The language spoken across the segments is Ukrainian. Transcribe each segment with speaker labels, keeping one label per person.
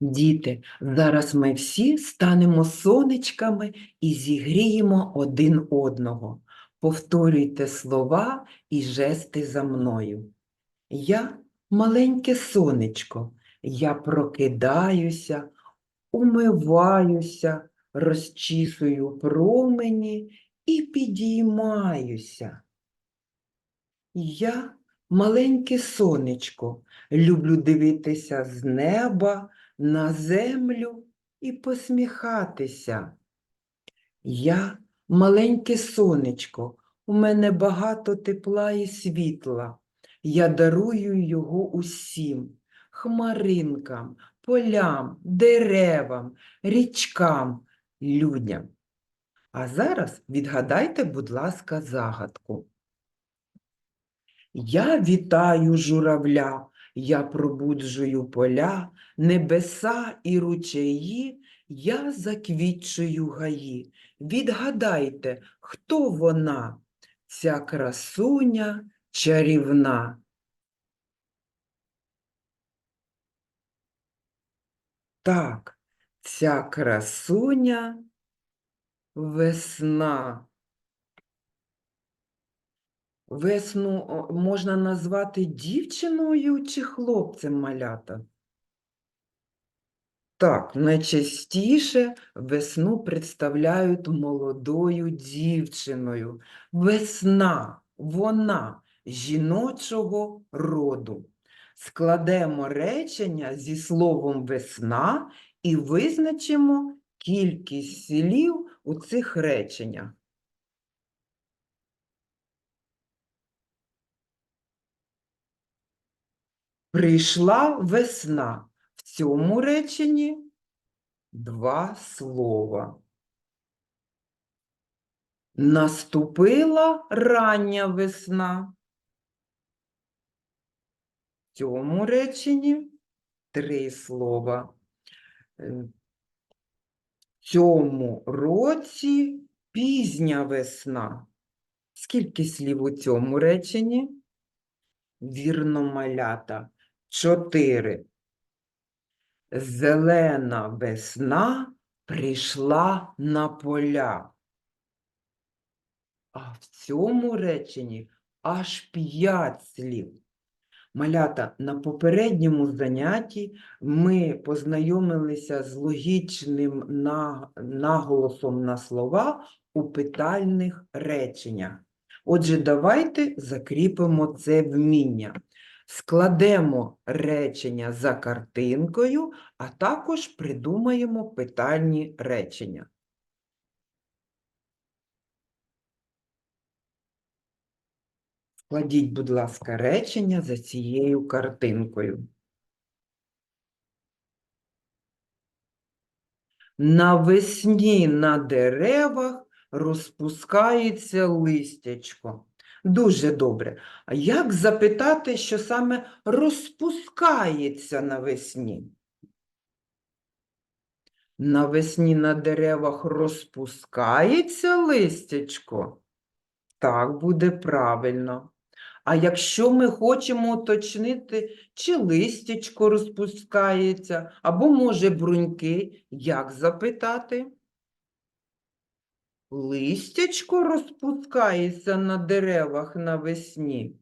Speaker 1: Діти, зараз ми всі станемо сонечками і зігріємо один одного. Повторюйте слова і жести за мною. Я маленьке сонечко, я прокидаюся, умиваюся, розчісую промені і підіймаюся. Я маленьке сонечко, люблю дивитися з неба на землю і посміхатися. Я маленьке сонечко, у мене багато тепла і світла. Я дарую його усім хмаринкам, полям, деревам, річкам, людям. А зараз відгадайте, будь ласка, загадку. Я вітаю журавля, я пробуджую поля, небеса і ручаї, я заквітчую гаї. Відгадайте, хто вона, ця красуня чарівна. Так, ця красуня весна. Весну можна назвати дівчиною чи хлопцем малята? Так, найчастіше весну представляють молодою дівчиною. Весна, вона жіночого роду. Складемо речення зі словом весна і визначимо кількість слів у цих реченнях. Прийшла весна. В цьому реченні два слова. Наступила рання весна. В цьому реченні три слова. Е, В цьому році пізня весна. Скільки слів у цьому реченні? Вірно, малята. Чотири. Зелена весна прийшла на поля. А в цьому реченні аж п'ять слів. Малята, на попередньому занятті ми познайомилися з логічним наголосом на слова у питальних реченнях. Отже, давайте закріпимо це вміння. Складемо речення за картинкою, а також придумаємо питальні речення. Складіть, будь ласка, речення за цією картинкою. Навесні на деревах розпускається листячко. Дуже добре. А як запитати, що саме розпускається навесні? Навесні на деревах розпускається листячко? Так буде правильно. А якщо ми хочемо уточнити, чи листячко розпускається, або, може, бруньки, як запитати? Листячко розпускається на деревах навесні.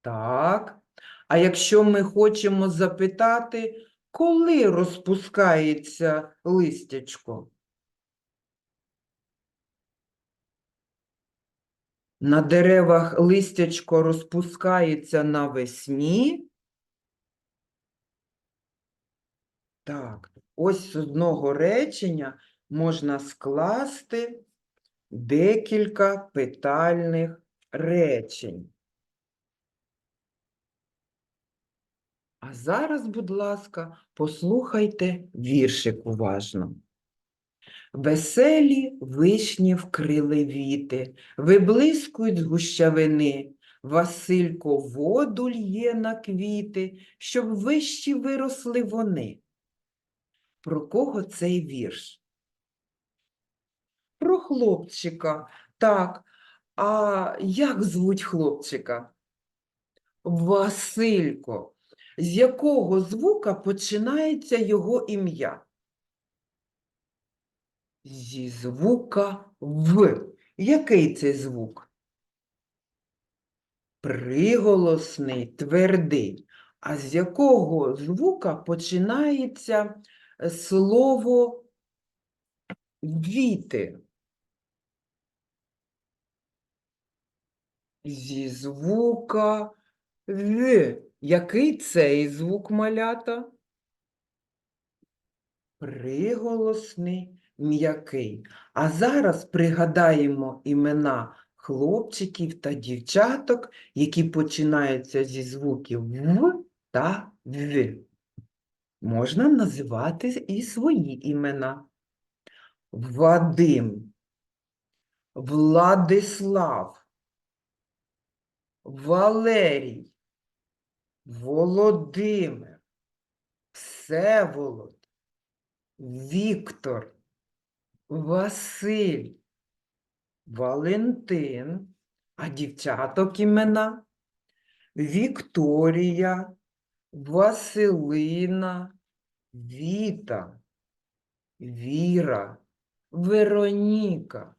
Speaker 1: Так. А якщо ми хочемо запитати, коли розпускається листячко? На деревах листячко розпускається навесні. Так, ось з одного речення можна скласти декілька питальних речень. А зараз, будь ласка, послухайте віршик уважно. Веселі вишні вкрили віти, виблискують з гущавини. Василько воду лє на квіти, щоб вищі виросли вони. Про кого цей вірш? Про хлопчика. Так. А як звуть хлопчика? Василько. З якого звука починається його ім'я? Зі звука В. Який це звук? Приголосний, твердий. А з якого звука починається слово віти? Зі звука В. Який цей звук малята? Приголосний, м'який. А зараз пригадаємо імена хлопчиків та дівчаток, які починаються зі звуків В та В. Можна називати і свої імена. Вадим, Владислав, Валерій, Володимир, Всеволод, Віктор, Василь, Валентин, а дівчаток імена Вікторія, Василина, Віта, Віра, Вероніка,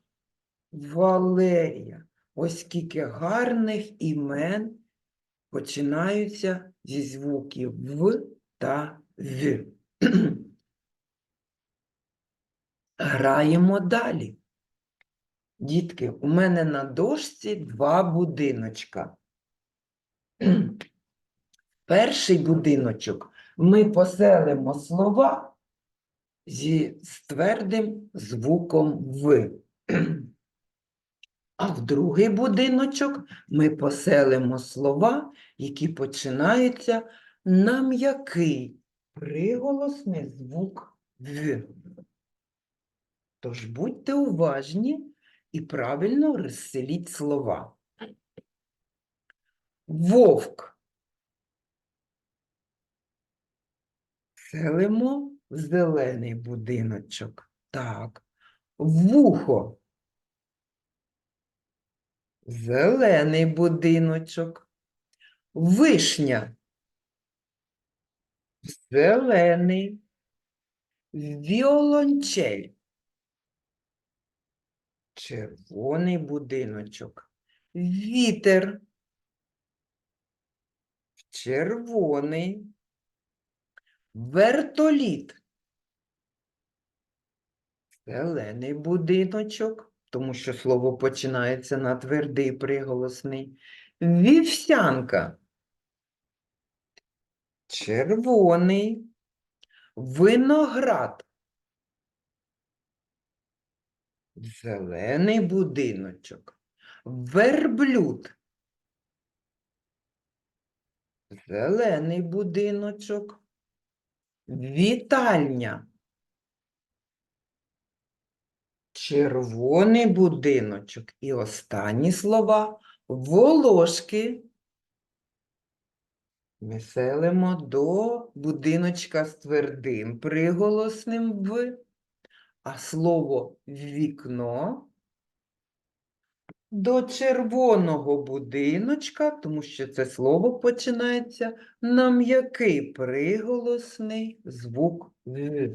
Speaker 1: Валерія. Ось скільки гарних імен починаються зі звуків В та В. Граємо далі. Дітки, у мене на дошці два будиночка. Перший будиночок ми поселимо слова зі з твердим звуком В. А в другий будиночок ми поселимо слова, які починаються на м'який приголосний звук В. Тож будьте уважні і правильно розселіть слова. Вовк. Селимо в зелений будиночок. Так. Вухо. Зелений будиночок. Вишня. Зелений. Віолончель. Червоний будиночок. Вітер. Червоний. Вертоліт. Зелений будиночок, тому що слово починається на твердий приголосний. Вівсянка. Червоний. Виноград. Зелений будиночок. Верблюд. Зелений будиночок. Вітальня. Червоний будиночок. І останні слова волошки. Ми селимо до будиночка з твердим приголосним В, а слово вікно до червоного будиночка, тому що це слово починається на м'який приголосний звук В.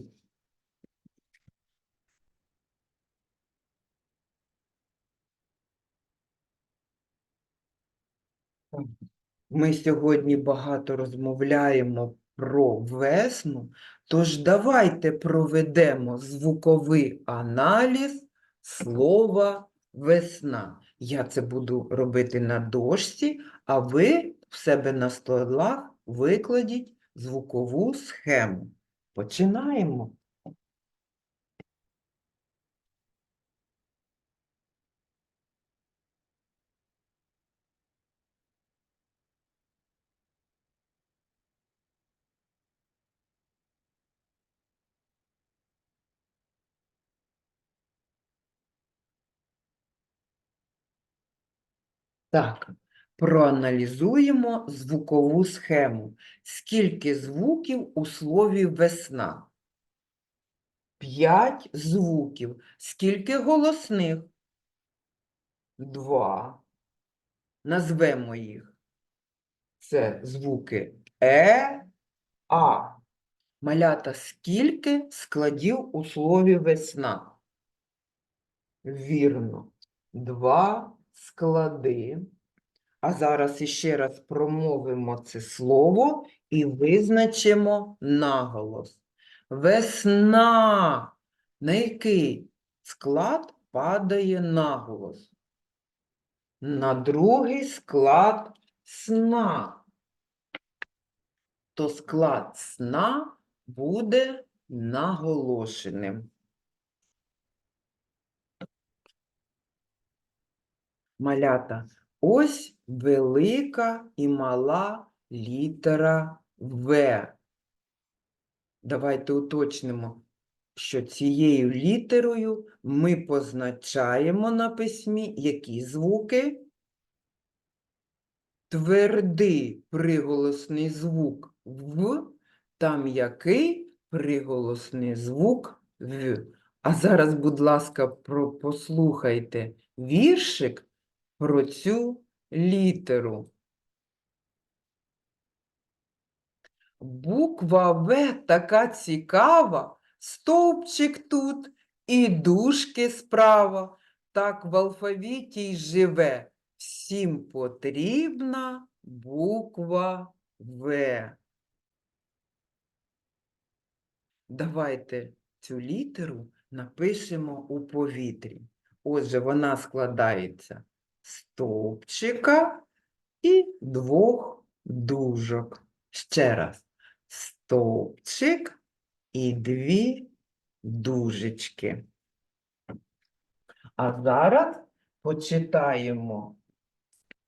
Speaker 1: Ми сьогодні багато розмовляємо про весну, тож давайте проведемо звуковий аналіз слова весна. Я це буду робити на дошці, а ви в себе на столах викладіть звукову схему. Починаємо. Так, проаналізуємо звукову схему. Скільки звуків у слові весна? П'ять звуків. Скільки голосних? Два. Назвемо їх. Це звуки Е, А. Малята, скільки складів у слові весна? Вірно, два склади. А зараз іще раз промовимо це слово і визначимо наголос. Весна. На який склад падає наголос? На другий склад сна. То склад сна буде наголошеним. Малята, ось велика і мала літера В. Давайте уточнимо, що цією літерою ми позначаємо на письмі які звуки? Твердий приголосний звук В та м'який приголосний звук В. А зараз, будь ласка, послухайте віршик про цю літеру. Буква В така цікава, стовпчик тут і дужки справа. Так в алфавіті й живе. Всім потрібна буква В. Давайте цю літеру напишемо у повітрі. Отже, вона складається стовпчика і двох дужок. Ще раз. Стовпчик і дві дужечки. А зараз почитаємо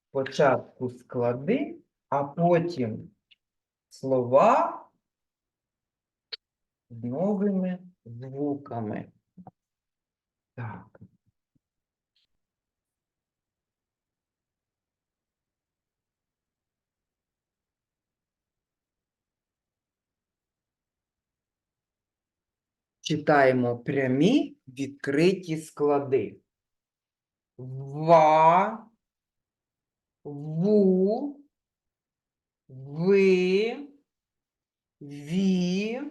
Speaker 1: спочатку склади, а потім слова з новими звуками. Так. Читаємо прямі відкриті склади. Ва, ву, ви, ві,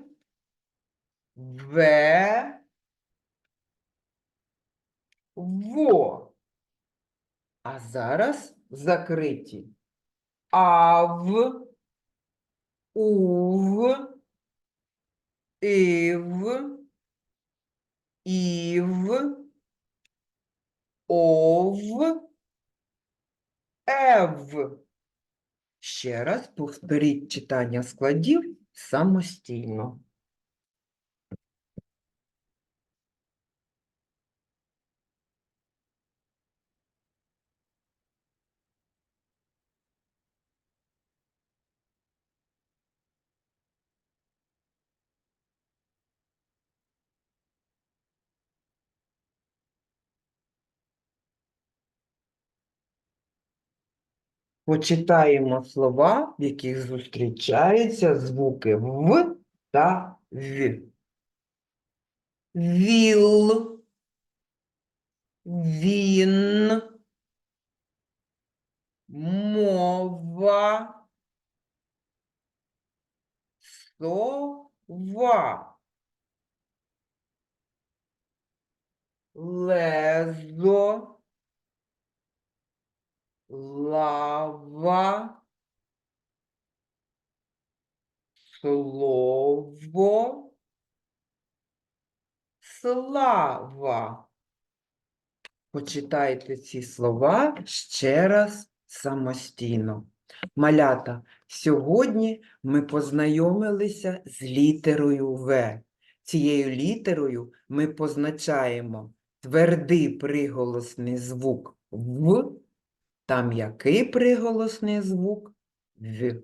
Speaker 1: ве, во. А зараз закриті. Ав, ув, ив, ів, ов, ев. Ще раз повторіть читання складів самостійно. Почитаємо слова, в яких зустрічаються звуки В та В. Віл, він, мова, сова, лезо, лава, слово, слава. Почитайте ці слова ще раз самостійно. Малята, сьогодні ми познайомилися з літерою В. Цією літерою ми позначаємо твердий приголосний звук В та який приголосний звук В.